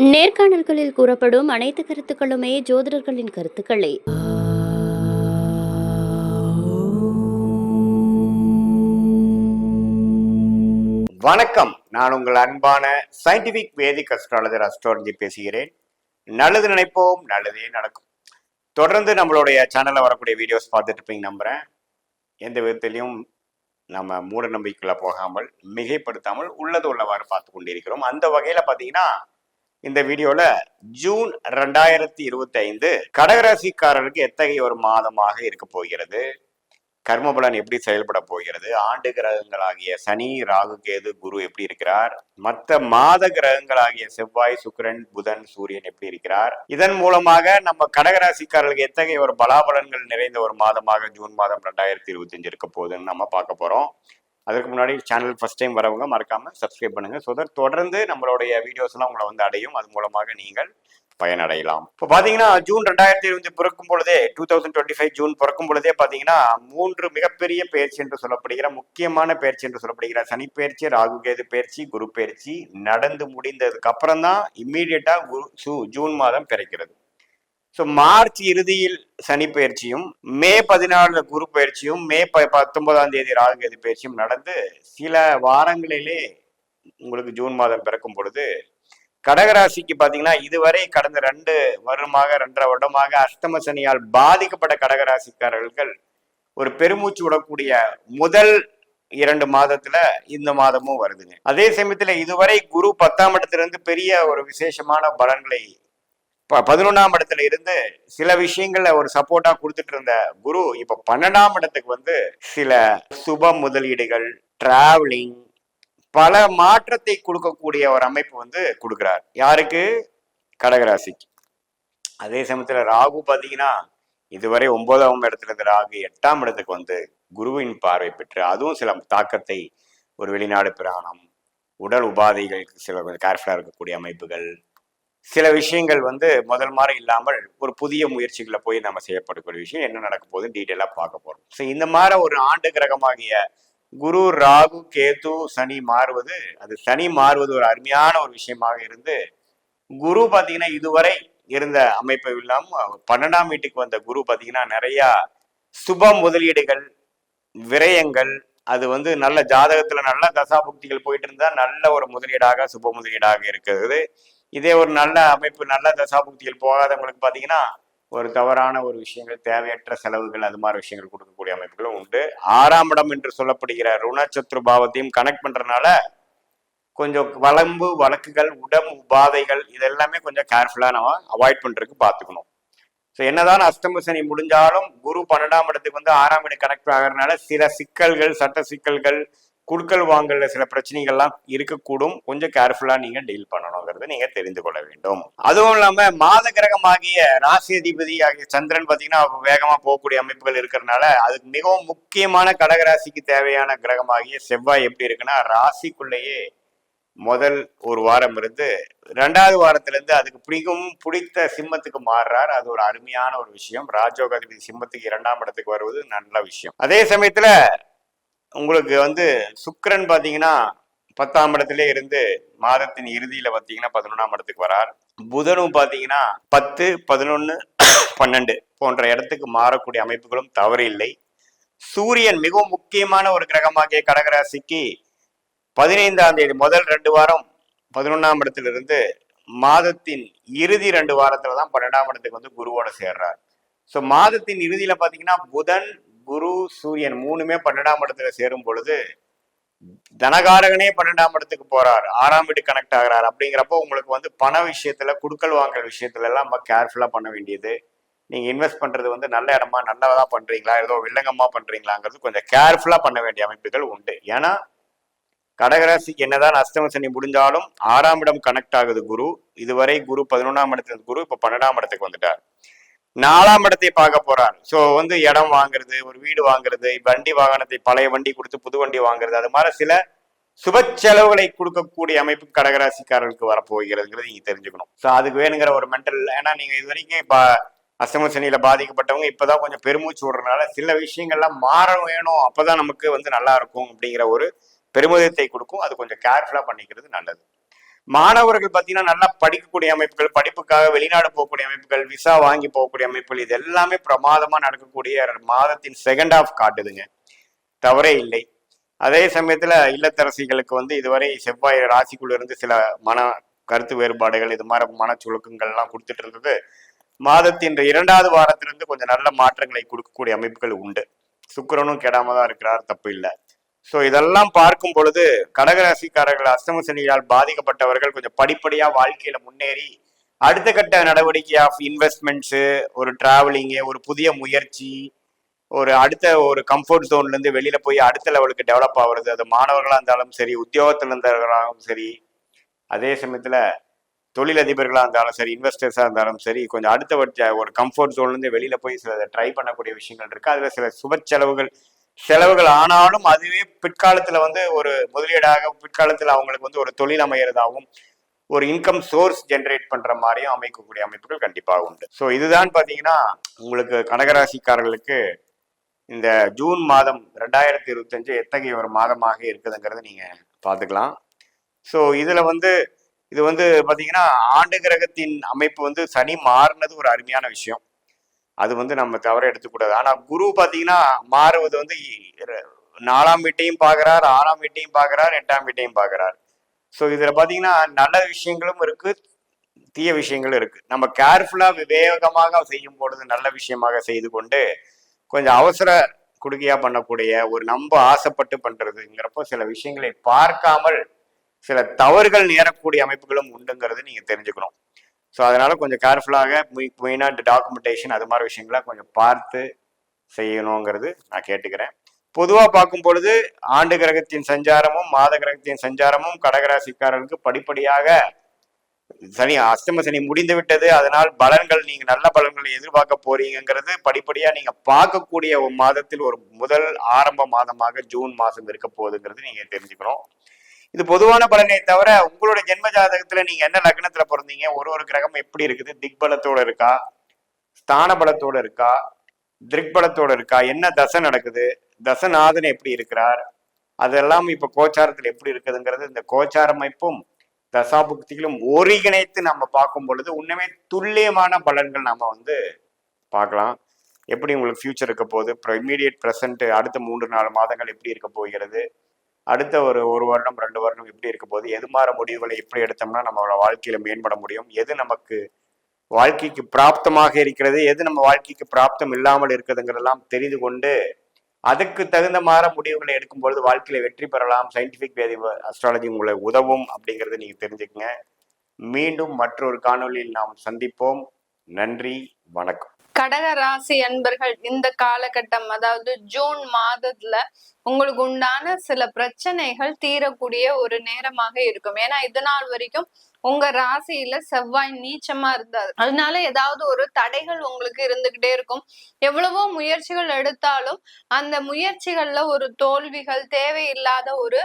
நேர்காணல்களில் கூறப்படும் அனைத்து கருத்துக்களுமே ஜோதிடர்களின் கருத்துக்களே. வணக்கம். நான் உங்கள் அன்பான சயின்டிபிக் வேதிக் அஸ்ட்ராலஜர் அஸ்ட்ராலஜி பேசுகிறேன். நல்லது நினைப்போம் நல்லதே நடக்கும். தொடர்ந்து நம்மளுடைய சேனல்ல வரக்கூடிய வீடியோஸ் பார்த்துட்டு இருப்பீங்க நம்புறேன். எந்த விதத்திலையும் நம்ம மூட நம்பிக்கையில் போகாமல் மிகைப்படுத்தாமல் உள்ளது உள்ளவாறு பார்த்து கொண்டிருக்கிறோம். அந்த வகையில பாத்தீங்கன்னா இந்த வீடியோல ஜூன் ரெண்டாயிரத்தி இருபத்தி ஐந்து கடகராசிக்காரருக்கு எத்தகைய ஒரு மாதமாக இருக்க போகிறது? கர்மபலன் எப்படி செயல்பட போகிறது? ஆண்டு கிரகங்களாகிய சனி ராகு கேது குரு எப்படி இருக்கிறார்? மற்ற மாத கிரகங்களாகிய செவ்வாய் சுக்கிரன் புதன் சூரியன் எப்படி இருக்கிறார்? இதன் மூலமாக நம்ம கடகராசிக்காரர்களுக்கு எத்தகைய ஒரு பலாபலன்கள் நிறைந்த ஒரு மாதமாக ஜூன் மாதம் ரெண்டாயிரத்தி இருபத்தி அஞ்சு இருக்க போகுதுன்னு நம்ம பார்க்க போறோம். அதுக்கு முன்னாடி சேனல் ஃபஸ்ட் டைம் வரவங்க மறக்காமல் சப்ஸ்கிரைப் பண்ணுங்கள் ஸோ தட் தொடர்ந்து நம்மளுடைய வீடியோஸ்லாம் உங்களை வந்து அடையும். அது மூலமாக நீங்கள் பயனடையலாம். இப்போ பார்த்தீங்கன்னா ஜூன் ரெண்டாயிரத்தி இருபது பிறக்கும் பொழுதே two thousand twenty five June பிறக்கும் பொழுதே பார்த்தீங்கன்னா மூன்று மிகப்பெரிய பயிற்சி என்று சொல்லப்படுகிற முக்கியமான பயிற்சி என்று சொல்லப்படுகிற சனி பயிற்சி ராகு கேது பயிற்சி குரு பயிற்சி நடந்து முடிந்ததுக்கு அப்புறம் தான் இம்மீடியட்டா ஜூன் மாதம் பிறக்கிறது. ஸோ மார்ச் இறுதியில் சனி பயிற்சியும் மே பதினாலுல குரு பயிற்சியும் மே ப பத்தொன்பதாம் தேதி ராகுகேது பயிற்சியும் நடந்து சில வாரங்களிலே உங்களுக்கு ஜூன் மாதம் பிறக்கும் பொழுது கடகராசிக்கு பாத்தீங்கன்னா இதுவரை கடந்த ரெண்டு வருடமாக ரெண்டரை வருடமாக அஷ்டம சனியால் பாதிக்கப்பட்ட கடகராசிக்காரர்கள் ஒரு பெருமூச்சு விடக்கூடிய முதல் இரண்டு மாதத்துல இந்த மாதமும் வருதுங்க. அதே சமயத்துல இதுவரை குரு பத்தாம் இடத்துல இருந்து பெரிய ஒரு விசேஷமான பலன்களை ப- பதினொன்னாம் இடத்துல இருந்து சில விஷயங்கள்ல ஒரு சப்போர்ட்டா கொடுத்துட்டு இருந்த குரு இப்ப பன்னெண்டாம் இடத்துக்கு வந்து சில சுப முதலீடுகள் டிராவலிங் பல மாற்றத்தை கொடுக்கக்கூடிய ஒரு அமைப்பு வந்து கொடுக்குறார். யாருக்கு? கடகராசிக்கு. அதே சமயத்துல ராகு பார்த்தீங்கன்னா இதுவரை ஒன்பதாம் இடத்துல இருந்த ராகு எட்டாம் இடத்துக்கு வந்து குருவின் பார்வை பெற்று அதுவும் சில தாக்கத்தை ஒரு வெளிநாடு பிராணம் உடல் உபாதைகளுக்கு சில கொஞ்சம் இருக்கக்கூடிய அமைப்புகள் சில விஷயங்கள் வந்து முதல் மாதிரி இல்லாமல் ஒரு புதிய முயற்சிகளை போய் நம்ம செய்யப்படக்கூடிய விஷயம் என்ன நடக்க போகுதுன்னு டீட்டெயிலாக பார்க்க போறோம். ஸோ இந்த மாதிரி ஒரு ஆண்டு கிரகமாகிய குரு ராகு கேது சனி மாறுவது அது சனி மாறுவது ஒரு அருமையான ஒரு விஷயமாக இருந்து குரு பார்த்தீங்கன்னா இதுவரை இருந்த அமைப்பு இல்லாமல் பன்னெண்டாம் வீட்டுக்கு வந்த குரு பார்த்தீங்கன்னா நிறைய சுப முதலீடுகள் விரயங்கள் அது வந்து நல்ல ஜாதகத்துல நல்ல தசாபுக்திகள் போயிட்டு இருந்தா நல்ல ஒரு முதலீடாக சுப முதலீடாக இருக்கிறது. இதே ஒரு நல்ல அமைப்பு நல்ல தசாபுக்திகள் போகாதவங்களுக்கு பார்த்தீங்கன்னா ஒரு தவறான ஒரு விஷயங்கள் தேவையற்ற செலவுகள் அது மாதிரி விஷயங்கள் கொடுக்கக்கூடிய அமைப்புகளும் உண்டு. ஆறாம் இடம் என்று சொல்லப்படுகிற ருணச்சத்ரு பாவத்தையும் கனெக்ட் பண்றதுனால கொஞ்சம் வளம்பு வழக்குகள் உடம்பு உபாதைகள் இதெல்லாமே கொஞ்சம் கேர்ஃபுல்லா நம்ம அவாய்ட் பண்றதுக்கு பார்த்துக்கணும் ஸோ என்னதான் அஷ்டம சனி முடிஞ்சாலும் குரு பன்னெண்டாம் இடத்துக்கு வந்து ஆறாம் இடம் கனெக்ட் ஆகிறதுனால சில சிக்கல்கள் சட்ட சிக்கல்கள் குடுக்கல் வாங்கல சில பிரச்சனைகள்லாம் இருக்கக்கூடும். கொஞ்சம் கேர்ஃபுல்லா நீங்க டீல் பண்ணணுங்கிறத நீங்க தெரிந்து கொள்ள வேண்டும். அதுவும் இல்லாம மாத கிரகமாகிய ராசி அதிபதி ஆகிய சந்திரன் பாத்தீங்கன்னா வேகமா போகக்கூடிய அமைப்புகள் இருக்கிறதுனால அதுக்கு மிகவும் முக்கியமான கடகராசிக்கு தேவையான கிரகமாகிய செவ்வாய் எப்படி இருக்குன்னா ராசிக்குள்ளேயே முதல் ஒரு வாரம் இருந்து ரெண்டாவது வாரத்திலிருந்து அதுக்கு பிடிக்கும் பிடித்த சிம்மத்துக்கு மாறுறார். அது ஒரு அருமையான ஒரு விஷயம். ராஜோகாதிபதி சிம்மத்துக்கு இரண்டாம் இடத்துக்கு வருவது நல்ல விஷயம். அதே சமயத்துல உங்களுக்கு வந்து சுக்கரன் பார்த்தீங்கன்னா பத்தாம் இடத்துல இருந்து மாதத்தின் இறுதியில பார்த்தீங்கன்னா பதினொன்றாம் இடத்துக்கு வரார். புதனும் பார்த்தீங்கன்னா பத்து பதினொன்னு பன்னெண்டு போன்ற இடத்துக்கு மாறக்கூடிய அமைப்புகளும் தவறு இல்லை. சூரியன் மிகவும் முக்கியமான ஒரு கிரகமாகிய கடகராசிக்கு பதினைந்தாம் தேதி முதல் ரெண்டு வாரம் பதினொன்றாம் இடத்துல இருந்து மாதத்தின் இறுதி ரெண்டு வாரத்துல தான் பன்னெண்டாம் இடத்துக்கு வந்து குருவோட சேர்றார். ஸோ மாதத்தின் இறுதியில பார்த்தீங்கன்னா புதன் குரு சூரியன் மூணுமே பன்னெண்டாம் இடத்துல சேரும் பொழுது தனகாரகனே பன்னெண்டாம் இடத்துக்கு போறார். ஆறாம் வீடு கனெக்ட் ஆகிறார். அப்படிங்கிறப்போ உங்களுக்கு வந்து பண விஷயத்துல குடுக்கல் வாங்குற விஷயத்துல எல்லாம் ரொம்ப கேர்ஃபுல்லா பண்ண வேண்டியது. நீங்க இன்வெஸ்ட் பண்றது வந்து நல்ல இடமா நல்லதா பண்றீங்களா? ஏதோ வில்லங்கமா பண்றீங்களாங்கிறது கொஞ்சம் கேர்ஃபுல்லா பண்ண வேண்டிய அமைப்புகள் உண்டு. ஏன்னா கடகராசிக்கு என்னதான் அஷ்டம சனி முடிஞ்சாலும் ஆறாம் இடம் கனெக்ட் ஆகுது குரு. இதுவரை குரு பதினொன்றாம் இடத்துல குரு இப்ப பன்னெண்டாம் இடத்துக்கு வந்துட்டார். நாலாம் இடத்தை பார்க்க போறார். ஸோ வந்து இடம் வாங்குறது ஒரு வீடு வாங்குறது வண்டி வாகனத்தை பழைய வண்டி கொடுத்து புது வண்டி வாங்குறது அது மாதிரி சில சுப செலவுகளை கொடுக்கக்கூடிய அமைப்பு கடகராசிக்காரர்களுக்கு வரப்போகிறதுங்கிறது நீங்க தெரிஞ்சுக்கணும். ஸோ அதுக்கு வேணுங்கிற ஒரு மென்டல் ஏன்னா நீங்க இது வரைக்கும் இப்போ அசம சனியில பாதிக்கப்பட்டவங்க இப்பதான் கொஞ்சம் பெருமூச்சு விடுறதுனால சில விஷயங்கள்லாம் மாற வேணும் அப்பதான் நமக்கு வந்து நல்லா இருக்கும் அப்படிங்கிற ஒரு பெருமிதத்தை கொடுக்கும். அது கொஞ்சம் கேர்ஃபுல்லா பண்ணிக்கிறது நல்லது. மாணவர்கள் பார்த்தீங்கன்னா நல்லா படிக்கக்கூடிய அமைப்புகள் படிப்புக்காக வெளிநாடு போகக்கூடிய அமைப்புகள் விசா வாங்கி போகக்கூடிய அமைப்புகள் இது எல்லாமே பிரமாதமாக நடக்கக்கூடிய மாதத்தின் செகண்ட் ஆஃப் காட்டுதுங்க. தவறே இல்லை. அதே சமயத்தில் இல்லத்தரசிகளுக்கு வந்து இதுவரை செவ்வாய் ராசிக்குள்ள இருந்து சில மன கருத்து வேறுபாடுகள் இது மாதிரி மனச்சுழுக்கங்கள்லாம் கொடுத்துட்டு இருந்தது. மாதத்தின் இரண்டாவது வாரத்திலிருந்து கொஞ்சம் நல்ல மாற்றங்களை கொடுக்கக்கூடிய அமைப்புகள் உண்டு. சுக்கரனும் கெடாம தான் இருக்கிறார் தப்பு இல்லை. ஸோ இதெல்லாம் பார்க்கும் பொழுது கடகராசிக்காரர்கள் அஸ்தம சனியால் பாதிக்கப்பட்டவர்கள் கொஞ்சம் படிப்படியா வாழ்க்கையில முன்னேறி அடுத்த கட்ட நடவடிக்கை ஆஃப் இன்வெஸ்ட்மெண்ட்ஸு ஒரு டிராவலிங்கு ஒரு புதிய முயற்சி ஒரு அடுத்த ஒரு கம்ஃபர்ட் ஜோன்ல இருந்து வெளியில போய் அடுத்த லெவலுக்கு டெவலப் ஆகுறது அது மாணவர்களா இருந்தாலும் சரி உத்தியோகத்தில் இருந்தவர்களாலும் சரி அதே சமயத்துல தொழிலதிபர்களா இருந்தாலும் சரி இன்வெஸ்டர்ஸா இருந்தாலும் சரி கொஞ்சம் அடுத்த ஒரு கம்ஃபர்ட் ஜோன்ல இருந்து வெளியில போய் சில ட்ரை பண்ணக்கூடிய விஷயங்கள் இருக்கு. அதுல சில சுப செலவுகள் செலவுகள் ஆனாலும் அதுவே பிற்காலத்துல வந்து ஒரு முதலீடாக பிற்காலத்துல அவங்களுக்கு வந்து ஒரு தொழில் அமைகிறதாகவும் ஒரு இன்கம் சோர்ஸ் ஜென்ரேட் பண்ற மாதிரியும் அமைக்கக்கூடிய அமைப்புகள் கண்டிப்பாக உண்டு. ஸோ இதுதான் பார்த்தீங்கன்னா உங்களுக்கு கனகராசிக்காரர்களுக்கு இந்த ஜூன் மாதம் ரெண்டாயிரத்தி இருபத்தஞ்சு எத்தகைய ஒரு மாதமாக இருக்குதுங்கிறத நீங்க பார்த்துக்கலாம். ஸோ இதுல வந்து இது வந்து பார்த்தீங்கன்னா ஆண்டு கிரகத்தின் அமைப்பு வந்து சனி மாறினது ஒரு அருமையான விஷயம். அது வந்து நம்ம தவற எடுத்துக்கூடாது. ஆனா குரு பாத்தீங்கன்னா மாறுவது வந்து நாலாம் வீட்டையும் பார்க்குறார் ஆறாம் வீட்டையும் பார்க்குறார் எட்டாம் வீட்டையும் பார்க்குறார் ஸோ இதுல பாத்தீங்கன்னா நல்ல விஷயங்களும் இருக்கு தீய விஷயங்களும் இருக்கு. நம்ம கேர்ஃபுல்லா விவேகமாக செய்யும் பொழுது நல்ல விஷயமாக செய்து கொண்டு கொஞ்சம் அவசர குடுகையா பண்ணக்கூடிய ஒரு நம்ப ஆசைப்பட்டு பண்றதுங்கிறப்போ சில விஷயங்களை பார்க்காமல் சில தவறுகள் நேரக்கூடிய அமைப்புகளும் உண்டுங்கிறது நீங்க தெரிஞ்சுக்கணும். ஸோ அதனால் கொஞ்சம் கேர்ஃபுல்லாக மெயினாக டாக்குமெண்டேஷன் அது மாதிரி விஷயங்களை கொஞ்சம் பார்த்து செய்யணுங்கிறது நான் கேட்டுக்கிறேன். பொதுவாக பார்க்கும் பொழுது ஆண்டு கிரகத்தின் சஞ்சாரமும் மாத கிரகத்தின் சஞ்சாரமும் கடகராசிக்காரர்களுக்கு படிப்படியாக சனி அஸ்தம சனி முடிந்து விட்டது. அதனால் பலன்கள் நீங்க நல்ல பலன்களை எதிர்பார்க்க போறீங்கிறது படிப்படியா நீங்க பார்க்கக்கூடிய ஒரு மாதத்தில் ஒரு முதல் ஆரம்ப மாதமாக ஜூன் மாதம் இருக்க போகுதுங்கிறது நீங்க தெரிஞ்சுக்கணும். இது பொதுவான பலனை தவிர உங்களோட ஜென்ம ஜாதகத்துல நீங்க என்ன லக்னத்துல பிறந்தீங்க? ஒரு ஒரு கிரகம் எப்படி இருக்குது? திக்பலத்தோட இருக்கா? ஸ்தான பலத்தோட இருக்கா? திக்பலத்தோட இருக்கா? என்ன தசை நடக்குது? தசநாதன் எப்படி இருக்கிறார்? அதெல்லாம் இப்ப கோச்சாரத்தில் எப்படி இருக்குதுங்கிறது இந்த கோச்சார அமைப்பும் தசாபுக்திகளும் ஒருங்கிணைத்து நம்ம பார்க்கும் பொழுது உண்மையே துல்லியமான பலன்கள் நம்ம வந்து பார்க்கலாம். எப்படி உங்களுக்கு ஃபியூச்சர் இருக்க போகுது? இம்மீடியட் ப்ரெசன்ட் அடுத்த மூன்று நாலு மாதங்கள் எப்படி இருக்க போகிறது? அடுத்த ஒரு ஒரு வருடம் ரெண்டு வருடம் எப்படி இருக்க போது எது மாற முடிவுகளை எப்படி எடுத்தோம்னா நம்மளோட வாழ்க்கையில மேம்பட முடியும்? எது நமக்கு வாழ்க்கைக்கு பிராப்தமாக இருக்கிறது? எது நம்ம வாழ்க்கைக்கு பிராப்தம் இல்லாமல் இருக்குதுங்கிறதெல்லாம் தெரிந்து கொண்டு அதுக்கு தகுந்த மாற முடிவுகளை எடுக்கும் பொழுது வாழ்க்கையில வெற்றி பெறலாம். சயின்டிபிக் வேதி அஸ்ட்ராலஜி உங்களை உதவும் அப்படிங்கறத நீங்க தெரிஞ்சுக்கங்க. மீண்டும் மற்றொரு காணொலியில் நாம் சந்திப்போம். நன்றி வணக்கம். கடக ராசி அன்பர்கள் இந்த காலகட்டம் அதாவது ஜூன் மாதத்துல உங்களுக்கு உண்டான சில பிரச்சனைகள் தீரக்கூடிய ஒரு நேரமாக இருக்கும். ஏன்னா இது நாள் வரைக்கும் உங்க ராசியில செவ்வாய் நீச்சமா இருந்தாது அதனால ஏதாவது ஒரு தடைகள் உங்களுக்கு இருந்துகிட்டே இருக்கும். எவ்வளவோ முயற்சிகள் எடுத்தாலும் அந்த முயற்சிகள்ல ஒரு தோல்விகள் தேவையில்லாத ஒரு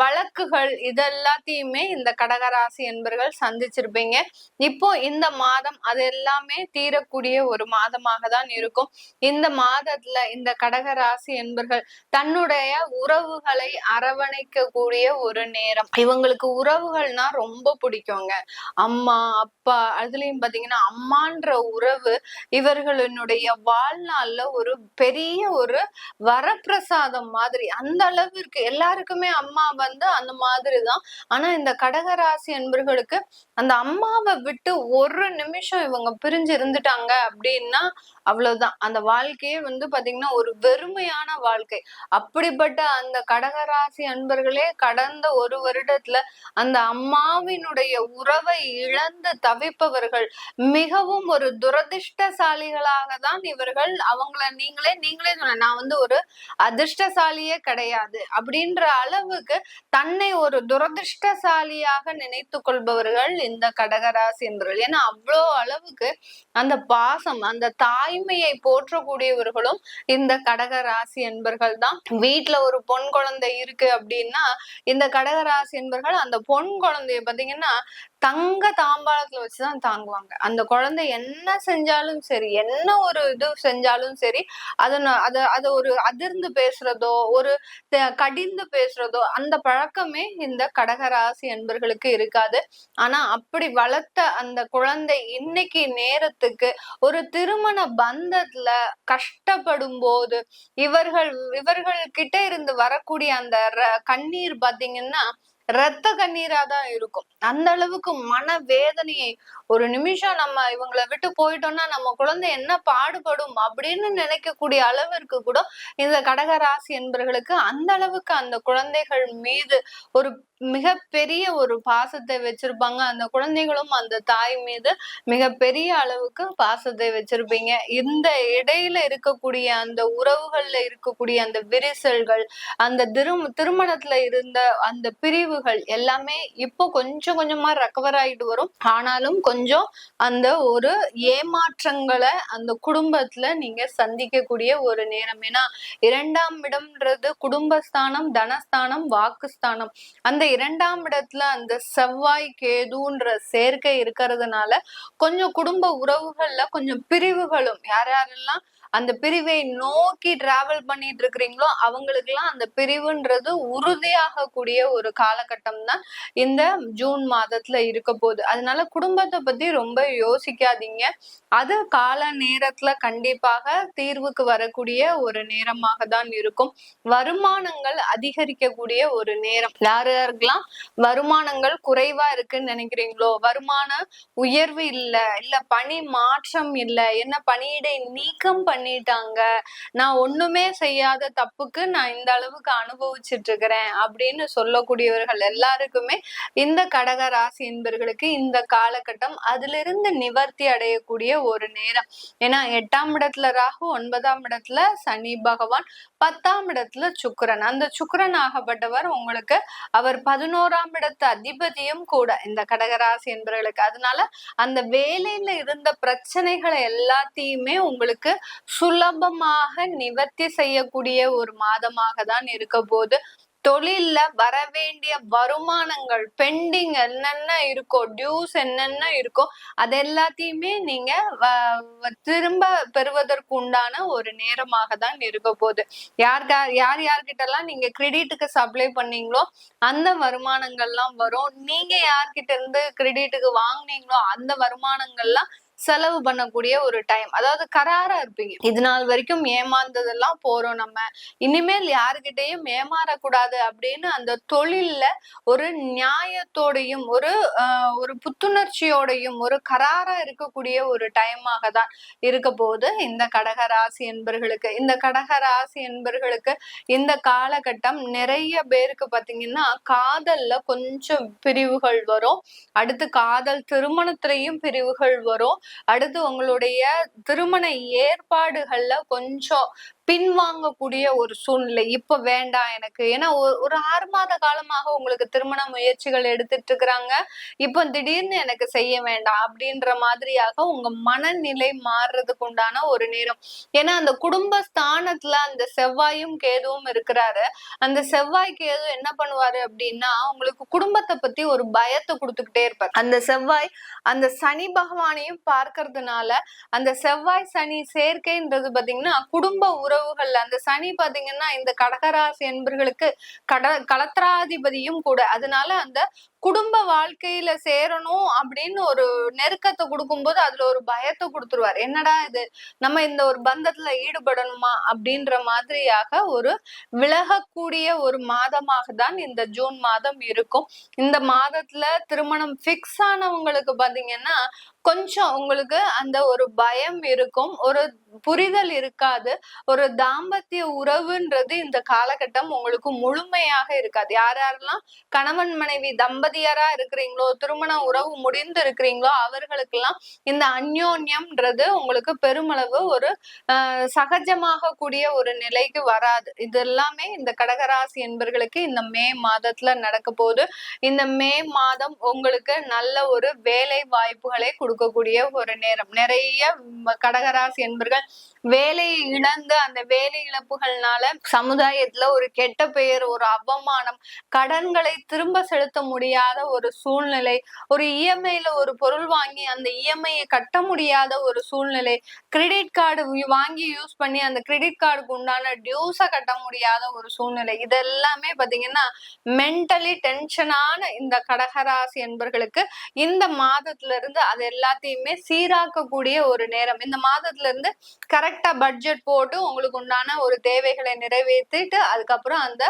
வழக்குகள் வழக்குகள் இதெல்லாத்தையுமே இந்த கடகராசி என்பர்கள் சந்திச்சிருப்பீங்க. இப்போ இந்த மாதம் அது எல்லாமே தீரக்கூடிய ஒரு மாதமாக தான் இருக்கும். இந்த மாதத்துல இந்த கடகராசி என்பர்கள் தன்னுடைய உறவுகளை அரவணைக்க கூடிய ஒரு நேரம். இவங்களுக்கு உறவுகள்னா ரொம்ப பிடிக்குங்க. அம்மா அப்பா அதுலயும் பாத்தீங்கன்னா அம்மான்ற உறவு இவர்களினுடைய வாழ்நாள்ல ஒரு பெரிய ஒரு வரப்பிரசாதம் மாதிரி. அந்த அளவிற்கு எல்லாருக்குமே அம்மா வந்து அந்த மாதிரிதான். ஆனா இந்த கடகராசி என்பர்களுக்கு அந்த அம்மாவை விட்டு ஒரு நிமிஷம் இவங்க பிரிஞ்சு இருந்துட்டாங்க அப்படின்னா அவ்வளவுதான். அந்த வாழ்க்கையே வந்து பாத்தீங்கன்னா ஒரு வெறுமையான வாழ்க்கை. அப்படிப்பட்ட அந்த கடகராசி அன்பர்களே கடந்த ஒரு வருடத்துல அந்த அம்மாவினுடைய உறவை இழந்து தவிப்பவர்கள் மிகவும் ஒரு துரதிர்ஷ்டசாலிகளாக தான் இவர்கள். அவங்கள நீங்களே நீங்களே சொல்ல நான் வந்து ஒரு அதிர்ஷ்டசாலியே கிடையாது. அப்படின்ற அளவுக்கு தன்னை ஒரு துரதிர்ஷ்டசாலியாக நினைத்து கொள்பவர்கள் இந்த கடகராசி என்பவர்கள் ஏன்னா அவ்வளோ அளவுக்கு அந்த பாசம் அந்த தாய் தாய்மையை போற்றக்கூடியவர்களும் இந்த கடக ராசி என்பர்கள் தான். வீட்டுல ஒரு பொன் குழந்தை இருக்கு அப்படின்னா இந்த கடக ராசி என்பர்கள் அந்த பொன் குழந்தைய பாத்தீங்கன்னா தங்க தாம்பாளத்துல வச்சுதான் தாங்குவாங்க. அந்த குழந்தை என்ன செஞ்சாலும் சரி என்ன ஒரு இது செஞ்சாலும் சரி அதை அதை ஒரு அதிர்ந்து பேசுறதோ ஒரு கடிந்து பேசுறதோ அந்த பழக்கமே இந்த கடகராசி என்பர்களுக்கு இருக்காது. ஆனா அப்படி வளர்த்த அந்த குழந்தை இன்னைக்கு நேரத்துக்கு ஒரு திருமண பந்தத்துல கஷ்டப்படும் போது இவர்கள் இவர்கள் கிட்ட இருந்து வரக்கூடிய அந்த ர- கண்ணீர் பாத்தீங்கன்னா ரத்த கண்ணீரா தான் இருக்கும். அந்த அளவுக்கு மன வேதனையை ஒரு நிமிஷம் நம்ம இவங்களை விட்டு போயிட்டோம்னா நம்ம குழந்தை என்ன பாடுபடும் அப்படின்னு நினைக்கக்கூடிய அளவிற்கு கூட இந்த கடக ராசி என்பவர்களுக்கு அந்த அளவுக்கு அந்த குழந்தைகள் மீது ஒரு மிகப்பெரிய ஒரு பாசத்தை வச்சிருப்பாங்க. அந்த குழந்தைகளும் அந்த தாய் மீது மிகப்பெரிய அளவுக்கு பாசத்தை வச்சிருப்பீங்க. இந்த இடையில இருக்கக்கூடிய அந்த உறவுகள்ல இருக்கக்கூடிய அந்த விரிசல்கள் அந்த திரும் திருமணத்துல இருந்த அந்த பிரிவுகள் எல்லாமே இப்போ கொஞ்சம் கொஞ்சமா ரெக்கவர் ஆயிட்டு வரும். ஆனாலும் கொஞ்சம் அந்த ஒரு ஏமாற்றங்களை அந்த குடும்பத்துல நீங்க சந்திக்கக்கூடிய ஒரு நேரம். ஏன்னா இரண்டாம் இடம்ன்றது குடும்பஸ்தானம் தனஸ்தானம் வாக்குஸ்தானம். அந்த இரண்டாம் இடத்துல அந்த செவ்வாய் கேதுன்ற சேர்க்கை இருக்கிறதுனால கொஞ்சம் குடும்ப உறவுகள்ல கொஞ்சம் பிரிவுகளும் யார் யாரெல்லாம் அந்த பிரிவை நோக்கி டிராவல் பண்ணிட்டு இருக்கிறீங்களோ அவங்களுக்கு எல்லாம் அந்த பிரிவுன்றது உறுதியாக கூடிய ஒரு காலகட்டம் தான் இந்த ஜூன் மாதத்துல இருக்க போகுது. அதனால குடும்பத்தை பத்தி ரொம்ப யோசிக்காதீங்க. அது கால நேரத்துல கண்டிப்பாக தீர்வுக்கு வரக்கூடிய ஒரு நேரமாக தான் இருக்கும். வருமானங்கள் அதிகரிக்கக்கூடிய ஒரு நேரம். யார் யாருக்கெல்லாம் வருமானங்கள் குறைவா இருக்குன்னு நினைக்கிறீங்களோ வருமான உயர்வு இல்ல இல்ல பணி மாற்றம் இல்லை என்ன பணியிடை நீக்கம் பண்ணிட்டாங்க. நான் ஒண்ணுமே செய்யாத தப்புக்கு நான் இந்த அளவுக்கு அனுபவிச்சுட்டு இருக்கிறேன் அப்படின்னு சொல்லக்கூடியவர்கள் எல்லாருக்குமே இந்த கடக ராசி என்பர்களுக்கு இந்த காலகட்டம் அதிலிருந்து நிவர்த்தி அடையக்கூடிய ஒரு நேரம். ஏன்னா எட்டாம் இடத்துல ராகு ஒன்பதாம் இடத்துல சனி பகவான் பத்தாம் இடத்துல சுக்கரன். அந்த சுக்கரன் ஆகப்பட்டவர் உங்களுக்கு அவர் பதினோராம் இடத்து அதிபதியும் கூட இந்த கடகராசி என்பவர்களுக்கு அதனால அந்த வேலையில இருந்த பிரச்சனைகளை எல்லாத்தையுமே உங்களுக்கு சுலபமாக நிவர்த்தி செய்யக்கூடிய ஒரு மாதமாக தான் இருக்க போது தொழில்ல வர வேண்டிய வருமானங்கள் பெண்டிங் என்னென்ன இருக்கோ டியூஸ் என்னென்ன இருக்கோ அது எல்லாத்தையுமே நீங்க திரும்ப பெறுவதற்கு உண்டான ஒரு நேரமாக தான் இருக்க போகுது. யார் யார் யார் யார்கிட்ட எல்லாம் நீங்க கிரெடிட்டுக்கு சப்ளை பண்ணீங்களோ அந்த வருமானங்கள்லாம் வரும். நீங்க யார்கிட்ட இருந்து கிரெடிட்டுக்கு வாங்குனீங்களோ அந்த வருமானங்கள்லாம் செலவு பண்ணக்கூடிய ஒரு டைம் அதாவது கராரா இருப்பீங்க. இது நாள் வரைக்கும் ஏமாந்ததெல்லாம் போறோம் நம்ம. இனிமேல் யாருகிட்டயும் ஏமாறக்கூடாது அப்படின்னு அந்த தொழில்ல ஒரு நியாயத்தோடையும் ஒரு ஒரு புத்துணர்ச்சியோடையும் ஒரு கராரா இருக்கக்கூடிய ஒரு டைமாக தான் இருக்க போது இந்த கடக ராசி என்பர்களுக்கு இந்த கடக ராசி என்பர்களுக்கு இந்த காலகட்டம் நிறைய பேருக்கு பாத்தீங்கன்னா காதல்ல கொஞ்சம் பிரிவுகள் வரும். அடுத்து காதல் திருமணத்திலையும் பிரிவுகள் வரும். அடுத்து உங்களுடைய திருமண ஏற்பாடுகள்ல கொஞ்சம் பின்வாங்கக்கூடிய ஒரு சூழ்நிலை. இப்ப வேண்டாம் எனக்கு. ஏன்னா ஒரு ஒரு ஆறு மாத காலமாக உங்களுக்கு திருமண முயற்சிகள் எடுத்துட்டு இருக்கிறாங்க இப்போ திடீர்னு எனக்கு செய்ய வேண்டாம் அப்படின்ற மாதிரியாக உங்க மனநிலை மாறுறதுக்கு உண்டான ஒரு நேரம். ஏன்னா அந்த குடும்ப ஸ்தானத்துல அந்த செவ்வாயும் கேதுவும் இருக்கிறாரு. அந்த செவ்வாய் கேது என்ன பண்ணுவாரு அப்படின்னா உங்களுக்கு குடும்பத்தை பத்தி ஒரு பயத்தை கொடுத்துக்கிட்டே இருப்பார். அந்த செவ்வாய் அந்த சனி பகவானையும் பார்க்கறதுனால அந்த செவ்வாய் சனி சேர்க்கைன்றது பாத்தீங்கன்னா குடும்ப உறவுகள்ல அந்த சனி பாத்தீங்கன்னா இந்த கடகராசி என்பர்களுக்கு கட கலத்திராதிபதியும் கூட. அதனால அந்த குடும்ப வாழ்க்கையில சேரணும் அப்படின்னு ஒரு நெருக்கத்தை கொடுக்கும்போது அதுல ஒரு பயத்தை கொடுத்துருவார். என்னடா இது? நம்ம இந்த ஒரு பந்தத்துல ஈடுபடணுமா? அப்படின்ற மாதிரியாக ஒரு விலகக்கூடிய ஒரு மாதமாக தான் இந்த ஜூன் மாதம் இருக்கும். இந்த மாதத்துல திருமணம் ஃபிக்ஸ் ஆனவங்களுக்கு பாத்தீங்கன்னா கொஞ்சம் உங்களுக்கு அந்த ஒரு பயம் இருக்கும் ஒரு புரிதல் இருக்காது ஒரு தாம்பத்திய உறவுன்றது இந்த காலகட்டம் உங்களுக்கு முழுமையாக இருக்காது. யார் யாரெல்லாம் கணவன் மனைவி தம்பதியரா இருக்கிறீங்களோ திருமண உறவு முடிந்து இருக்கிறீங்களோ அவர்களுக்கெல்லாம் இந்த அந்யோன்யம்ன்றது உங்களுக்கு பெருமளவு ஒரு ஆஹ் சகஜமாக கூடிய ஒரு நிலைக்கு வராது. இது எல்லாமே இந்த கடகராசி என்பர்களுக்கு இந்த மே மாதத்துல நடக்க போகுது. இந்த மே மாதம் உங்களுக்கு நல்ல ஒரு வேலை வாய்ப்புகளை கொடுக்கும். கொடுக்கக்கூடிய ஒரு நேரம். நிறைய கடகராசி என்பர்கள் வேலையை இழந்து அந்த வேலை இழப்புகள்னால சமுதாயத்துல ஒரு கெட்ட பெயர் ஒரு அவமானம் கடன்களை திரும்ப செலுத்த முடியாத ஒரு சூழ்நிலை ஒரு இஎம்ஐல ஒரு பொருள் வாங்கி அந்த இஎம்ஐயை கட்ட முடியாத ஒரு சூழ்நிலை கிரெடிட் கார்டு வாங்கி யூஸ் பண்ணி அந்த கிரெடிட் கார்டுக்கு உண்டான டியூஸை கட்ட முடியாத ஒரு சூழ்நிலை. இதெல்லாமே பாத்தீங்கன்னா மென்டலி டென்ஷனான இந்த கடகராசி என்பர்களுக்கு இந்த மாதத்துல இருந்து அது எல்லாத்தையுமே சீராக்கக்கூடிய ஒரு நேரம். இந்த மாதத்துல இருந்து கரெக்டா பட்ஜெட் போட்டு உங்களுக்கு உண்டான ஒரு தேவைகளை நிறைவேற்றிட்டு அதுக்கப்புறம் அந்த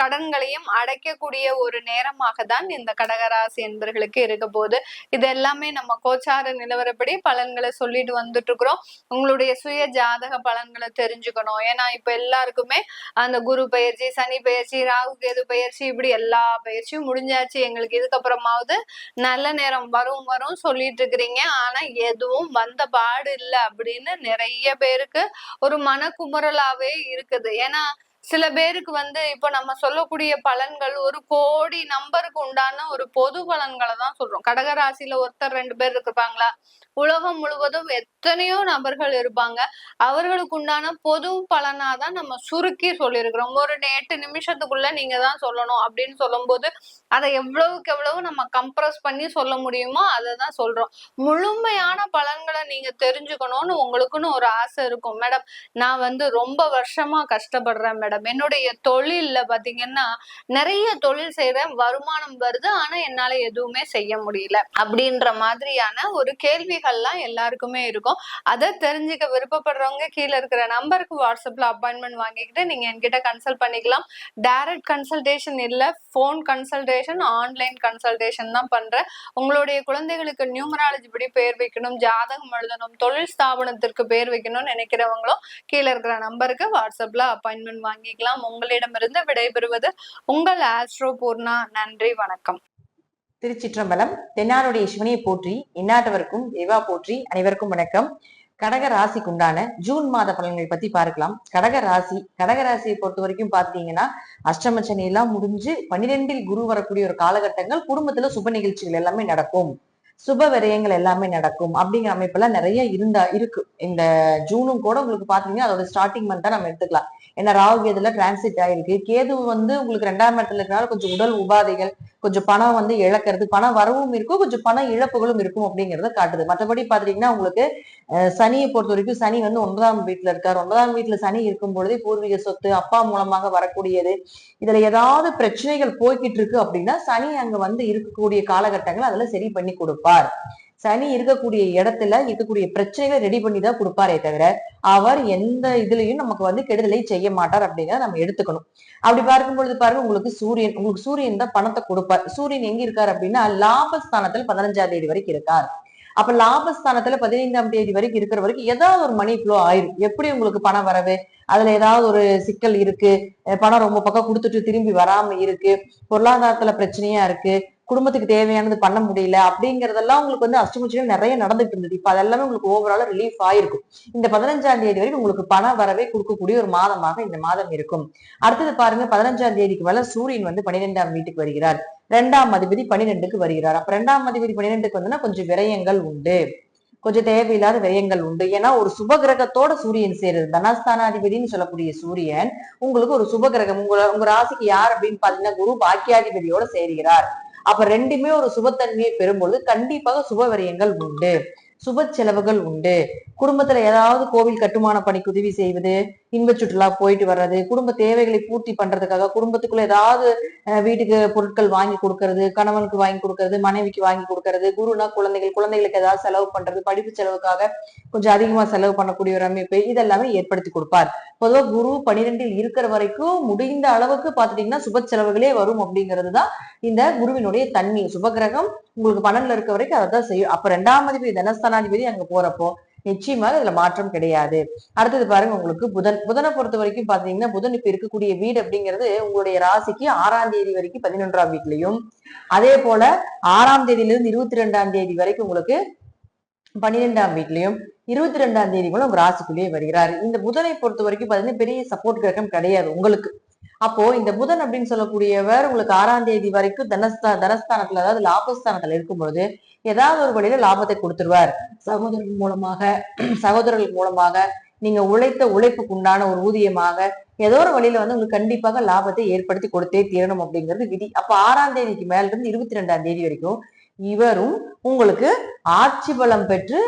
கடன்களையும் அடைக்கக்கூடிய ஒரு நேரமாக தான் இந்த கடகராசி என்பர்களுக்கு இருக்க போது இது எல்லாமே நம்ம கோச்சார நிலவரப்படி பலன்களை சொல்லிட்டு வந்துட்டு இருக்கிறோம் உங்களுடைய சுய ஜாதக பலன்களை தெரிஞ்சுக்கணும். ஏன்னா இப்ப எல்லாருக்குமே அந்த குரு பயிற்சி சனி பயிற்சி ராகு கேது பயிற்சி இப்படி எல்லா பயிற்சியும் முடிஞ்சாச்சு. எங்களுக்கு இதுக்கப்புறமாவது நல்ல நேரம் வரும் வரும் சொல்லிட்டு இருக்கிறீங்க ஆனா எதுவும் வந்த பாடு இல்ல அப்படின்னு நிறைய பேருக்கு ஒரு மனக்குமுறலாவே இருக்குது. ஏன்னா சில பேருக்கு வந்து இப்போ நம்ம சொல்லக்கூடிய பலன்கள் ஒரு கோடி நம்பருக்கு உண்டான ஒரு பொது பலன்களை தான் சொல்றோம். கடகராசியில ஒருத்தர் ரெண்டு பேர் இருப்பாங்களா உலகம் முழுவதும் எத்தனையோ நபர்கள் இருப்பாங்க. அவர்களுக்கு உண்டான பொது பலனா தான் நம்ம சுருக்கி சொல்லியிருக்கிறோம். ஒரு எட்டு நிமிஷத்துக்குள்ள நீங்க தான் சொல்லணும் அப்படின்னு சொல்லும்போது அதை எவ்வளவுக்கு எவ்வளவு நம்ம கம்ப்ரஸ் பண்ணி சொல்ல முடியுமோ அதை தான் சொல்றோம். முழுமையான பலன்களை நீங்க தெரிஞ்சுக்கணும்னு உங்களுக்குன்னு ஒரு ஆசை இருக்கும். மேடம் நான் வந்து ரொம்ப வருஷமா கஷ்டப்படுறேன் மேடம். என்னுடைய தொழில்ல பாத்தீங்கன்னா நிறைய தொழில் செய்யறேன் வருமானம் வருது ஆனா என்னால எதுவுமே செய்ய முடியல. அப்படின்ற மாதிரியான ஒரு கேள்விகள்லாம் எல்லாருக்குமே இருக்கும். அதை தெரிஞ்சுக்க விருப்பப்படுறவங்க கீழே இருக்கிற நம்பருக்கு வாட்ஸ்அப்ல அப்பாயின்மெண்ட் வாங்கிக்கிட்டு நீங்க என்கிட்ட கன்சல்ட் பண்ணிக்கலாம். டைரக்ட் கன்சல்டேஷன் இல்ல ஃபோன் கன்சல்டேஷன் ஆன்லைன் கன்சல்டேஷன் தான் பண்றேன். உங்களுடைய குழந்தைகளுக்கு நியூமராலஜி படி பேர் வைக்கணும் ஜாதகம் எழுதணும் தொழில் ஸ்தாபனத்திற்கு பேர் வைக்கணும்னு நினைக்கிறவங்களும் கீழே இருக்கிற நம்பருக்கு வாட்ஸ்அப்ல அப்பாயின்மெண்ட் வாங்கி வாங்கிக்கலாம் உங்களிடமிருந்து விடைபெறுவது உங்கள் ஆஸ்ட்ரோ பூர்ணா. நன்றி வணக்கம். திருச்சிற்றம்பலம் தென்னாருடைய சிவனையை போற்றி இந்நாட்டவருக்கும் தேவா போற்றி அனைவருக்கும் வணக்கம். கடக ராசிக்குண்டான ஜூன் மாத பலன்கள் பத்தி பார்க்கலாம். கடக ராசி கடக ராசியை பொறுத்த வரைக்கும் பாத்தீங்கன்னா அஷ்டமச்சனை எல்லாம் முடிஞ்சு பன்னிரெண்டில் குரு வரக்கூடிய ஒரு காலகட்டங்கள் குடும்பத்துல சுப நிகழ்ச்சிகள் எல்லாமே நடக்கும். சுப விரயங்கள் எல்லாமே நடக்கும். அப்படிங்கிற அமைப்பெல்லாம் நிறைய இருந்தா இருக்கு. இந்த ஜூனும் கூட உங்களுக்கு பாத்தீங்கன்னா அதோட ஸ்டார்டிங் மந்த் தான் நம்ம எடுத்துக்கலாம். ஏன்னா ராகு கேதுல டிரான்சிட் ஆயிருக்கு. கேது வந்து உங்களுக்கு ரெண்டாம் இடத்துல இருக்கனால கொஞ்சம் உடல் உபாதைகள் கொஞ்சம் பணம் வந்து இழக்கிறது பணம் வரவும் இருக்கும் கொஞ்சம் பண இழப்புகளும் இருக்கும் அப்படிங்கறத காட்டுது. மற்றபடி பாத்தீங்கன்னா உங்களுக்கு சனியை பொறுத்த வரைக்கும் சனி வந்து ஒன்பதாம் வீட்டுல இருக்காரு. ஒன்பதாம் வீட்டுல சனி இருக்கும் பொழுதே பூர்வீக சொத்து அப்பா மூலமாக வரக்கூடியது. இதுல ஏதாவது பிரச்சனைகள் போய்கிட்டு இருக்கு அப்படின்னா சனி அங்க வந்து இருக்கக்கூடிய காலகட்டங்கள் அதுல சரி பண்ணி கொடுப்பார். சனி இருக்கக்கூடிய இடத்துல இருக்கக்கூடிய பிரச்சனைகளை ரெடி பண்ணி தான் கொடுப்பாரே தவிர அவர் எந்த இதுலயும் நமக்கு வந்து கெடுதலை செய்ய மாட்டார் அப்படிங்கிறத நம்ம எடுத்துக்கணும். அப்படி பார்க்கும் பொழுது பாருங்க உங்களுக்கு சூரியன் உங்களுக்கு சூரியன் தான் பணத்தை கொடுப்பார். சூரியன் எங்க இருக்காரு அப்படின்னா லாபஸ்தானத்துல பதினஞ்சாம் தேதி வரைக்கும் இருக்கார். அப்ப லாபஸ்தானத்துல பதினைந்தாம் தேதி வரைக்கும் இருக்கிற வரைக்கும் ஏதாவது ஒரு மணி ஃப்ளோ ஆயிரும். எப்படி உங்களுக்கு பணம் வரவு? அதுல ஏதாவது ஒரு சிக்கல் இருக்கு. பணம் ரொம்ப பக்கம் கொடுத்துட்டு திரும்பி வராம இருக்கு. பொருளாதாரத்துல பிரச்சனையா இருக்கு. குடும்பத்துக்கு தேவையானது பண்ண முடியல அப்படிங்கறதெல்லாம் உங்களுக்கு வந்து அஷ்டமுச்சிகள் நிறைய நடந்துட்டு இருந்தது. இப்ப அதெல்லாமே உங்களுக்கு ஓவரால ரிலீஃப் ஆயிருக்கும். இந்த பதினஞ்சாம் தேதி வரைக்கும் உங்களுக்கு பண வரவே கொடுக்கக்கூடிய ஒரு மாதமாக இந்த மாதம் இருக்கும். அடுத்தது பாருங்க பதினஞ்சாம் தேதிக்கு மேல சூரியன் வந்து பன்னிரெண்டாம் வீட்டுக்கு வருகிறார். ரெண்டாம் அதிபதி பன்னிரெண்டுக்கு வருகிறார். அப்ப ரெண்டாம் அதிபதி பன்னிரெண்டுக்கு வந்துன்னா கொஞ்சம் விரயங்கள் உண்டு. கொஞ்சம் தேவையில்லாத விரயங்கள் உண்டு. ஏன்னா ஒரு சுப கிரகத்தோட சூரியன் சேருது. தனஸ்தானாதிபதினு சொல்லக்கூடிய சூரியன் உங்களுக்கு ஒரு சுப கிரகம். உங்க உங்க ராசிக்கு யார் அப்படின்னு பாத்தீங்கன்னா குரு பாக்கியாதிபதியோட சேருகிறார். அப்ப ரெண்டுமே ஒரு சுபத்தன்மையை பெறும்பொழுது கண்டிப்பாக சுப விரயங்கள் உண்டு. சுப செலவுகள் உண்டு. குடும்பத்துல ஏதாவது கோவில் கட்டுமான பணிக்கு உதவி செய்வது இன்ப சுற்றுலா போயிட்டு வர்றது குடும்ப தேவைகளை பூர்த்தி பண்றதுக்காக குடும்பத்துக்குள்ள ஏதாவது அஹ், வீட்டுக்கு பொருட்கள் வாங்கி கொடுக்கறது கணவனுக்கு வாங்கி கொடுக்கறது மனைவிக்கு வாங்கி கொடுக்கறது குருனா குழந்தைகள் குழந்தைகளுக்கு ஏதாவது செலவு பண்றது படிப்பு செலவுக்காக கொஞ்சம் அதிகமா செலவு பண்ணக்கூடிய ஒரு அமைப்பு இதெல்லாமே ஏற்படுத்தி கொடுப்பார். பொதுவாக குரு பனிரெண்டில் இருக்கிற வரைக்கும் முடிந்த அளவுக்கு பாத்துட்டீங்கன்னா சுப செலவுகளே வரும் அப்படிங்கிறது தான் இந்த குருவினுடைய தன்மை. சுபகிரகம் உங்களுக்கு பன்னெண்டுல இருக்க வரைக்கும் அதை தான் செய்யும். அப்ப ரெண்டாம் அதிபதி தனஸ்தானாதிபதி அங்க போறப்போ நிச்சயமா அதுல மாற்றம் கிடையாது. அடுத்தது பாருங்க உங்களுக்கு புதன். புதனை பொறுத்த வரைக்கும் பாத்தீங்கன்னா புதன் இப்ப இருக்கக்கூடிய வீடு அப்படிங்கிறது உங்களுடைய ராசிக்கு ஆறாம் தேதி வரைக்கும் பதினொன்றாம் வீட்லயும். அதே போல ஆறாம் தேதியில இருந்து இருபத்தி ரெண்டாம் தேதி வரைக்கும் உங்களுக்கு பன்னிரெண்டாம் வீட்லயும் இருபத்தி ரெண்டாம் தேதி கூட உங்க ராசிக்குள்ளேயே வருகிறார். இந்த புதனை பொறுத்த வரைக்கும் பாத்தீங்கன்னா பெரிய சப்போர்ட் கிரகம் கிடையாது உங்களுக்கு. அப்போ இந்த புதன் அப்படின்னு சொல்லக்கூடியவர் உங்களுக்கு ஆறாம் தேதி வரைக்கும் தனஸ்தா தனஸ்தானத்துல அதாவது லாபஸ்தானத்துல இருக்கும்பொழுது ஏதாவது ஒரு வழியில லாபத்தை கொடுத்துருவார். சகோதரர்கள் மூலமாக சகோதரர்கள் மூலமாக நீங்க உழைத்த உழைப்புக்கு உண்டான ஒரு ஊதியமாக ஏதோ ஒரு வழியில வந்து உங்களுக்கு கண்டிப்பாக லாபத்தை ஏற்படுத்தி கொடுத்தே தீரணும் அப்படிங்கிறது விதி. அப்ப ஆறாம் தேதிக்கு மேல இருந்து இருபத்தி ரெண்டாம் தேதி வரைக்கும் இவரும் உங்களுக்கு ஆட்சி பலம் பெற்று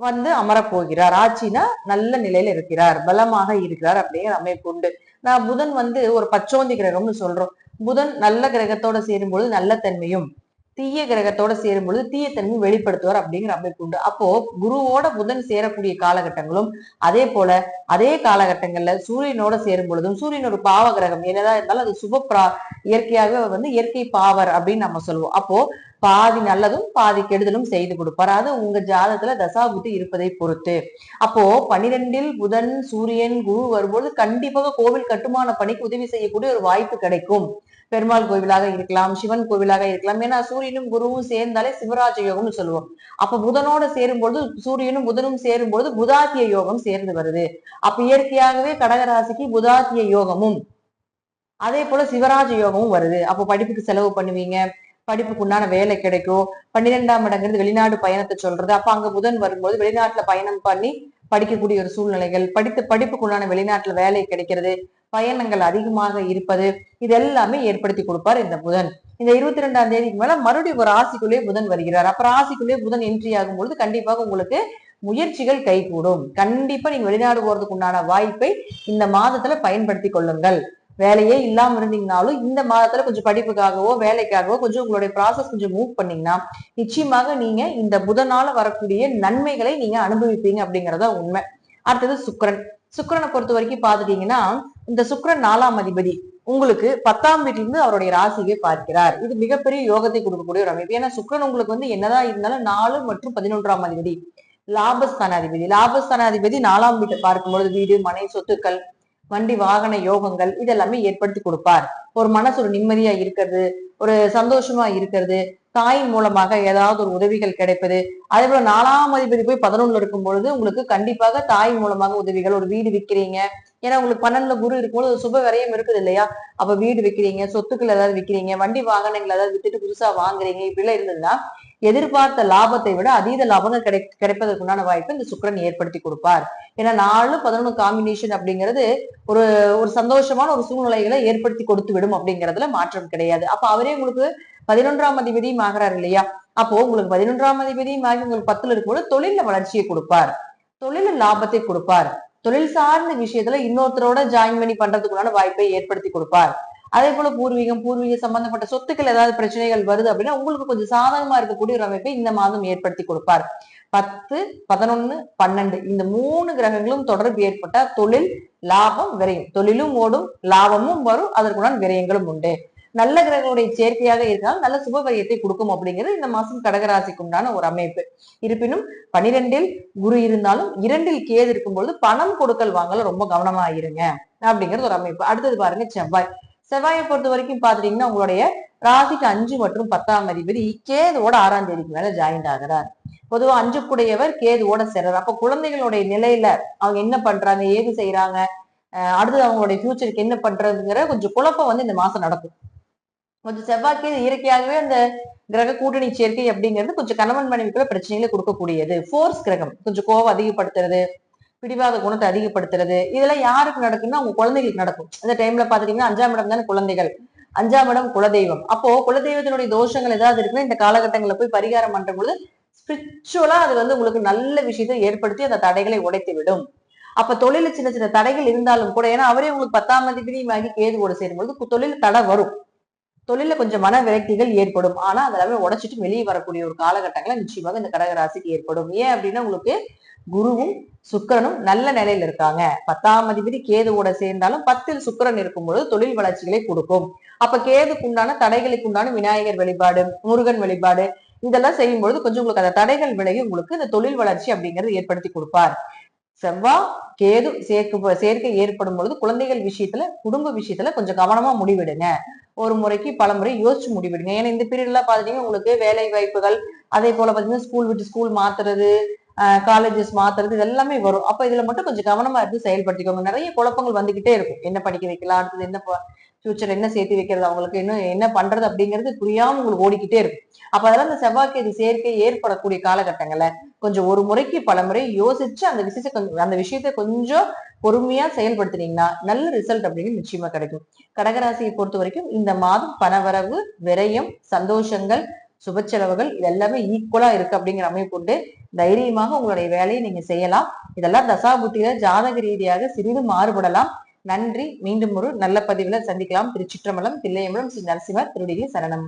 வந்து அமரப்போகிறார். ஆட்சினா நல்ல நிலையில இருக்கிறார். பலமாக இருக்கிறார் அப்படிங்கிற அமைப்பு உண்டு. நான் புதன் வந்து ஒரு பச்சோந்தி கிரகம்னு சொல்றோம். புதன் நல்ல கிரகத்தோட சேரும்பொழுது நல்ல தன்மையும் தீய கிரகத்தோட சேரும்பொழுது பொழுது தீயத்தன்மை வெளிப்படுத்துவார் அப்படிங்கிற அமைப்பு உண்டு. அப்போ குருவோட புதன் சேரக்கூடிய காலகட்டங்களும் அதே போல அதே காலகட்டங்கள்ல சூரியனோட சேரும் பொழுதும் சூரியன் ஒரு பாவ கிரகம் என்னதான் இருந்தாலும் அது சுப பிரா இயற்கையாகவே வந்து இயற்கை பாவர் அப்படின்னு நம்ம சொல்லுவோம். அப்போ பாதி நல்லதும் பாதி கெடுதலும் செய்து கொடுப்பார். அது உங்க ஜாதத்துல தசாபுத்தி இருப்பதை பொறுத்து. அப்போ பனிரெண்டில் புதன் சூரியன் குரு வரும்போது கண்டிப்பாக கோவில் கட்டுமான பணிக்கு உதவி செய்யக்கூடிய ஒரு வாய்ப்பு கிடைக்கும். பெருமாள் கோவிலாக இருக்கலாம் சிவன் கோவிலாக இருக்கலாம். ஏன்னா சூரியனும் குருவும் சேர்ந்தாலே சிவராஜ யோகம்னு சொல்லுவோம். அப்ப புதனோட சேரும்பொழுது சூரியனும் புதனும் சேரும்பொழுது புதாத்திய யோகம் சேர்ந்து வருது. அப்ப இயற்கையாகவே கடகராசிக்கு புதாத்திய யோகமும் அதே போல சிவராஜ யோகமும் வருது. அப்போ படிப்புக்கு செலவு பண்ணுவீங்க. படிப்புக்கு உண்டான வேலை கிடைக்கும். பன்னிரெண்டாம் இடங்கிறது வெளிநாடு பயணத்தை சொல்றது. அப்ப அங்க புதன் வரும்போது வெளிநாட்டுல பயணம் பண்ணி படிக்கக்கூடிய ஒரு சூழ்நிலைகள் படித்து படிப்புக்கு உண்டான வெளிநாட்டுல வேலை கிடைக்கிறது பயணங்கள் அதிகமாக இருப்பது இது எல்லாமே ஏற்படுத்தி கொடுப்பார் இந்த புதன். இந்த இருபத்தி ரெண்டாம் தேதிக்கு மேல மறுபடியும் ஒரு ராசிக்குள்ளே புதன் வருகிறார். அப்ப ராசிக்குள்ளே புதன் என்ட்ரி ஆகும் பொழுது கண்டிப்பாக உங்களுக்கு முயற்சிகள் கைகூடும். கண்டிப்பா நீங்க வெளிநாடு போறதுக்கு உண்டான வாய்ப்பை இந்த மாதத்துல பயன்படுத்தி கொள்ளுங்கள். வேலையே இல்லாம இருந்தீங்கனாலும் இந்த மாதத்துல கொஞ்சம் படிப்புக்காகவோ வேலைக்காகவோ கொஞ்சம் உங்களுடைய ப்ராசஸ் கொஞ்சம் மூவ் பண்ணீங்கன்னா நிச்சயமாக நீங்க இந்த புதனால வரக்கூடிய நன்மைகளை நீங்க அனுபவிப்பீங்க அப்படிங்கறத உண்மை. அடுத்தது சுக்கரன். சுக்கரனை பொறுத்த வரைக்கும் பாத்துட்டீங்கன்னா இந்த சுக்கரன் நாலாம் அதிபதி உங்களுக்கு பத்தாம் வீட்டிலிருந்து அவருடைய ராசியை பார்க்கிறார். இது மிகப்பெரிய யோகத்தை கொடுக்கக்கூடிய ஒரு அமைப்பு. ஏன்னா சுக்கிரன் உங்களுக்கு வந்து என்னதான் இருந்தாலும் நாலு மற்றும் பதினொன்றாம் அதிபதி. லாபஸ்தானாதிபதி. லாபஸ்தானாதிபதி நாலாம் வீட்டை பார்க்கும்பொழுது வீடு மனை சொத்துக்கள் வண்டி வாகன யோகங்கள் இதெல்லாமே ஏற்படுத்தி கொடுப்பார். ஒரு மனசு ஒரு நிம்மதியா இருக்கிறது ஒரு சந்தோஷமா இருக்கிறது தாய் மூலமாக ஏதாவது ஒரு உதவிகள் கிடைப்பது. அதே போல நாலாம் அதிபதி போய் பதினொன்னுல இருக்கும் பொழுது உங்களுக்கு கண்டிப்பாக தாய் மூலமாக உதவிகள் ஒரு வீடு விற்கிறீங்க ஏன்னா உங்களுக்கு பன்னெண்டுல குரு இருக்கும்போது ஒரு சுப விரயம் இருக்குது இல்லையா? அப்ப வீடு விற்கிறீங்க சொத்துக்கள் ஏதாவது விற்கிறீங்க வண்டி வாகனங்கள் ஏதாவது வித்துட்டு புதுசா வாங்குறீங்க இப்படிலாம் இருந்ததுன்னா எதிர்பார்த்த லாபத்தை விட அதீத லாபங்கள் கிடை கிடைப்பதற்குண்டான வாய்ப்பை இந்த சுக்கிரன் ஏற்படுத்தி கொடுப்பார். ஏன்னா நாலு பதினொன்று காம்பினேஷன் அப்படிங்கிறது ஒரு ஒரு சந்தோஷமான ஒரு சூழ்நிலைகளை ஏற்படுத்தி கொடுத்து விடும் அப்படிங்கறதுல மாற்றம் கிடையாது. அப்ப அவரே உங்களுக்கு பதினொன்றாம் அதிபதியும் ஆகிறார் இல்லையா? அப்போ உங்களுக்கு பதினொன்றாம் அதிபதியும் ஆகி உங்களுக்கு பத்துல இருக்கும்போது தொழில வளர்ச்சியை கொடுப்பார். தொழில லாபத்தை கொடுப்பார். தொழில் சார்ந்த விஷயத்துல இன்னொருத்தரோட ஜாயின் பண்ணி பண்றதுக்குள்ளான வாய்ப்பை ஏற்படுத்தி கொடுப்பார். அதே போல பூர்வீகம் பூர்வீக சம்பந்தப்பட்ட சொத்துக்கள் ஏதாவது பிரச்சனைகள் வருது அப்படின்னா உங்களுக்கு கொஞ்சம் சாதகமா இருக்கக்கூடிய ஒரு அமைப்பை இந்த மாதம் ஏற்படுத்தி கொடுப்பார். பத்து பதினொன்னு பன்னெண்டு இந்த மூணு கிரகங்களும் தொடர்பு ஏற்பட்டா தொழில் லாபம் விரயம். தொழிலும் ஓடும் லாபமும் வரும் அதற்குண்டான விரயங்களும் உண்டு. நல்ல கிரகங்களுடைய சேர்க்கையாக இருந்தால் நல்ல சுப விரயத்தை கொடுக்கும் அப்படிங்கிறது இந்த மாசம் கடகராசிக்கு உண்டான ஒரு அமைப்பு. இருப்பினும் பனிரெண்டில் குரு இருந்தாலும் இரண்டில் கேது இருக்கும்பொழுது பணம் கொடுக்கல் வாங்கல ரொம்ப கவனமா இருங்க அப்படிங்கிறது ஒரு அமைப்பு. அடுத்தது பாருங்க செவ்வாய். செவ்வாயை பொறுத்த வரைக்கும் பாத்துட்டீங்கன்னா உங்களுடைய ராசிக்கு அஞ்சு மற்றும் பத்தாம் அதிபதி கேதுவோட ஆறாம் தேதிக்கு மேல ஜாயின்ட் ஆகிறார். பொதுவா அஞ்சு கூடையவர் கேதுவோட சேர்றார். அப்ப குழந்தைகளுடைய நிலையில அவங்க என்ன பண்றாங்க? ஏது செய்யறாங்க அஹ் அடுத்தது அவங்களுடைய ஃபியூச்சருக்கு என்ன பண்றதுங்கிற கொஞ்சம் குழப்பம் வந்து இந்த மாசம் நடக்கும். கொஞ்சம் செவ்வாய்க்கு இயற்கையாகவே அந்த கிரக கூட்டணி சேர்க்கை அப்படிங்கிறது கொஞ்சம் கணவன் மனைவிக்குள்ள பிரச்சனைகளை கொடுக்கக்கூடியது. ஃபோர்ஸ் கிரகம் கொஞ்சம் கோவம் அதிகப்படுத்துறது. பிடிவாத குணத்தை அதிகப்படுத்துறது. இதெல்லாம் யாருக்கு நடக்கும்னா அவங்க குழந்தைகளுக்கு நடக்கும். அந்த டைம்ல பாத்துட்டீங்கன்னா அஞ்சாம் இடம் தானே குழந்தைகள். அஞ்சாம் இடம் குலதெய்வம். அப்போ குலதெய்வத்தினுடைய தோஷங்கள் ஏதாவது இருக்குன்னா இந்த காலகட்டங்களில் போய் பரிகாரம் பண்ற பொழுது ஸ்பிரிச்சுவலா அது வந்து உங்களுக்கு நல்ல விஷயத்தை ஏற்படுத்தி அந்த தடைகளை உடைத்து விடும். அப்ப தொழில சின்ன சின்ன தடைகள் இருந்தாலும் கூட ஏன்னா அவரே உங்களுக்கு பத்தாம் அதிபதியும் ஆகி கேது கூட சேரும்பொழுது தொழில் தடை வரும். தொழில கொஞ்சம் மன விரக்திகள் ஏற்படும். ஆனா அதெல்லாமே உடைச்சிட்டு வெளியே வரக்கூடிய ஒரு காலகட்டங்களை நிச்சயமாக இந்த கடகராசிக்கு ஏற்படும். ஏன் அப்படின்னா உங்களுக்கு குருவும் சுக்கிரனும் நல்ல நிலையில இருக்காங்க. பத்தாம் அதிபதி கேதுவோட சேர்ந்தாலும் பத்தில் சுக்கிரன் இருக்கும் பொழுது தொழில் வளர்ச்சிகளை கொடுக்கும். அப்ப கேதுக்கு உண்டான தடைகளுக்கு உண்டான விநாயகர் வழிபாடு முருகன் வழிபாடு இதெல்லாம் செய்யும் பொழுது கொஞ்சம் உங்களுக்கு அந்த தடைகள் விலகி உங்களுக்கு இந்த தொழில் வளர்ச்சி அப்படிங்கறது ஏற்படுத்தி கொடுப்பார். செவ்வா கேது சேர்க்க சேர்க்கை ஏற்படும் பொழுது குழந்தைகள் விஷயத்துல குடும்ப விஷயத்துல கொஞ்சம் கவனமா முடிவெடுங்க. ஒரு முறைக்கு பல முறை யோசிச்சு முடிவெடுங்க. ஏன்னா இந்த பீரியட்ல பாத்தீங்கன்னா உங்களுக்கு வேலை வாய்ப்புகள் அதே போல பாத்தீங்கன்னா ஸ்கூல் விட்டு ஸ்கூல் மாத்துறது காலேஜஸ் மாத்துறது இது எல்லாமே வரும். அப்ப இதுல மட்டும் கொஞ்சம் கவனமா இருந்து செயல்படுத்திக்கோங்க. நிறைய குழப்பங்கள் வந்துகிட்டே இருக்கும். என்ன படிக்க வைக்கலாம்? அடுத்தது என்ன ஃபியூச்சர் என்ன சேர்த்து வைக்கிறது? அவங்களுக்கு இன்னும் என்ன பண்றது அப்படிங்கிறது புரியாம உங்களுக்கு ஓடிக்கிட்டே இருக்கும். அப்ப அதெல்லாம் இந்த செவ்வாய்க்கு இது சேர்க்கை ஏற்படக்கூடிய காலகட்டங்கள்ல கொஞ்சம் ஒரு முறைக்கு பல முறை யோசிச்சு அந்த விஷயத்தை கொஞ்சம் அந்த விஷயத்தை கொஞ்சம் பொறுமையா செயல்படுத்துனீங்கன்னா நல்ல ரிசல்ட் அப்படின்னு நிச்சயமா கிடைக்கும். கடகராசியை பொறுத்த வரைக்கும் இந்த மாதம் பணவரவு விரயம் சந்தோஷங்கள் சுப செலவுகள் இது எல்லாமே ஈக்குவலா இருக்கு அப்படிங்கிற அமைப்பு உண்டு. தைரியமாக உங்களுடைய வேலையை நீங்க செய்யலாம். இதெல்லாம் தசாபுத்தியில ஜாதக ரீதியாக சிறிது மாறுபடலாம். நன்றி. மீண்டும் ஒரு நல்ல பதிவுல சந்திக்கலாம். திருச்சிற்றம்பலம் தில்லையம்பலம் ஸ்ரீ நரசிம்மர் திருடிகை சரணம்.